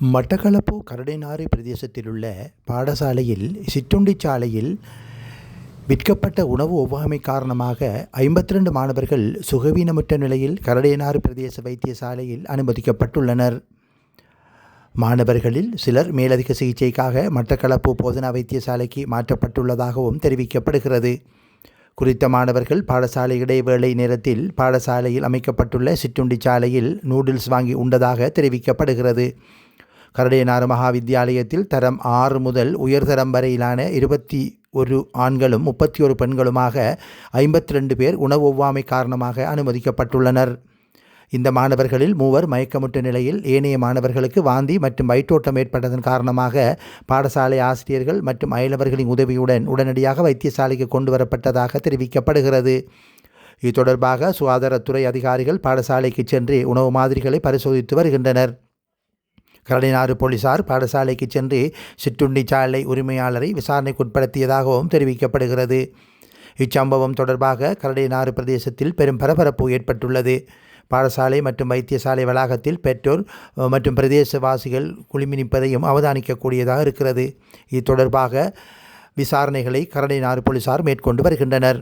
மட்டக்களப்பு கரடினாறு பிரதேசத்திலுள்ள பாடசாலையில் சிற்றுண்டி சாலையில் விற்கப்பட்ட உணவு ஒவ்வாமை காரணமாக ஐம்பத்தி ரெண்டு மாணவர்கள் சுகவீனமுற்ற நிலையில் கரடையனாறு பிரதேச வைத்தியசாலையில் அனுமதிக்கப்பட்டுள்ளனர். மாணவர்களில் சிலர் மேலதிக சிகிச்சைக்காக மட்டக்களப்பு போதனா வைத்தியசாலைக்கு மாற்றப்பட்டுள்ளதாகவும் தெரிவிக்கப்படுகிறது. குறித்த மாணவர்கள் பாடசாலை இடைவேளை நேரத்தில் பாடசாலையில் அமைக்கப்பட்டுள்ள சிற்றுண்டி சாலையில் நூடுல்ஸ் வாங்கி உண்டதாக தெரிவிக்கப்படுகிறது. கரடையனார் மகா வித்தியாலயத்தில் தரம் ஆறு முதல் உயர்தரம் வரையிலான இருபத்தி ஒரு ஆண்களும் முப்பத்தி ஒரு பெண்களுமாக ஐம்பத்தி ரெண்டு பேர் உணவு ஒவ்வாமை காரணமாக அனுமதிக்கப்பட்டுள்ளனர். இந்த மாணவர்களில் மூவர் மயக்கமுற்ற நிலையில் ஏனைய மாணவர்களுக்கு வாந்தி மற்றும் வயிற்றோட்டம் ஏற்பட்டதன் காரணமாக பாடசாலை ஆசிரியர்கள் மற்றும் அயலவர்களின் உதவியுடன் உடனடியாக வைத்தியசாலைக்கு கொண்டு வரப்பட்டதாக தெரிவிக்கப்படுகிறது. இது தொடர்பாக சுகாதாரத்துறை அதிகாரிகள் பாடசாலைக்கு சென்று உணவு மாதிரிகளை பரிசோதித்து வருகின்றனர். கரடினாறு போலீசார் பாடசாலைக்கு சென்று சிற்றுண்டி சாலை உரிமையாளரை விசாரணைக்குட்படுத்தியதாகவும் தெரிவிக்கப்படுகிறது. இச்சம்பவம் தொடர்பாக கரடினாறு பிரதேசத்தில் பெரும் பரபரப்பு ஏற்பட்டுள்ளது. பாடசாலை மற்றும் வைத்தியசாலை வளாகத்தில் பெற்றோர் மற்றும் பிரதேசவாசிகள் குழுமினிப்பதையும் அவதானிக்கக்கூடியதாக இருக்கிறது. இது தொடர்பாக விசாரணைகளை கரடினாறு போலீசார் மேற்கொண்டு வருகின்றனர்.